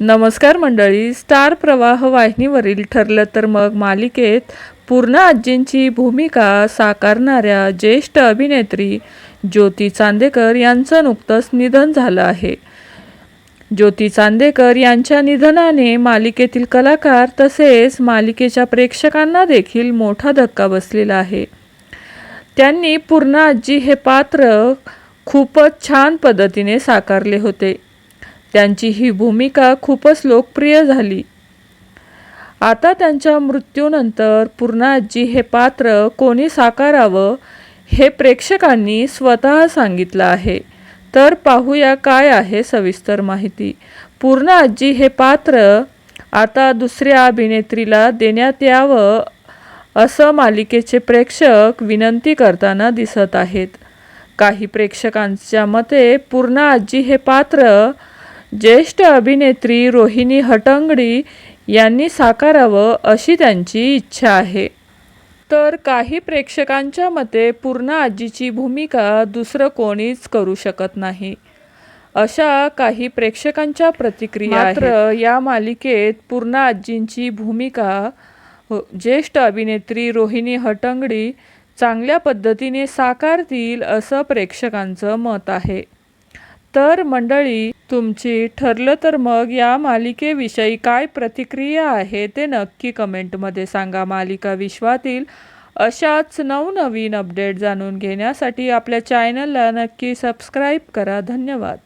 नमस्कार मंडळी स्टार प्रवाह वाहिनीवरील ठरलं तर मग मालिकेत पूर्ण आजींची भूमिका साकारणाऱ्या ज्येष्ठ अभिनेत्री ज्योती चांदेकर यांचं नुकतंच निधन झालं आहे. ज्योती चांदेकर यांच्या निधनाने मालिकेतील कलाकार तसेच मालिकेच्या प्रेक्षकांना देखील मोठा धक्का बसलेला आहे. त्यांनी पूर्ण आजी हे पात्र खूपच छान पद्धतीने साकारले होते. त्यांची ही भूमिका खूपच लोकप्रिय झाली. आता त्यांच्या मृत्यूनंतर पूर्ण आजी हे पात्र कोणी साकारावं हे प्रेक्षकांनी स्वतः सांगितलं आहे. तर पाहूया काय आहे सविस्तर माहिती. पूर्ण आजी हे पात्र आता दुसऱ्या अभिनेत्रीला देण्यात यावं असं मालिकेचे प्रेक्षक विनंती करताना दिसत आहेत. काही प्रेक्षकांच्या मते पूर्ण आजी हे पात्र ज्येष्ठ अभिनेत्री रोहिणी हटंगडी यांनी साकारावं अशी त्यांची इच्छा आहे. तर काही प्रेक्षकांच्या मते पूर्ण आजीची भूमिका दुसरं कोणीच करू शकत नाही. अशा काही प्रेक्षकांच्या प्रतिक्रिया मात्र या मालिकेत पूर्ण आजींची भूमिका हो, ज्येष्ठ अभिनेत्री रोहिणी हटंगडी चांगल्या पद्धतीने साकारतील असं प्रेक्षकांचं मत आहे. तर मंडळी तुमची ठरलं तर मग या मालिकेविषयी काय प्रतिक्रिया आहे ते नक्की कमेंटमध्ये सांगा. मालिका विश्वातील अशाच नवनवीन अपडेट जाणून घेण्यासाठी आपल्या चॅनलला नक्की सबस्क्राईब करा. धन्यवाद.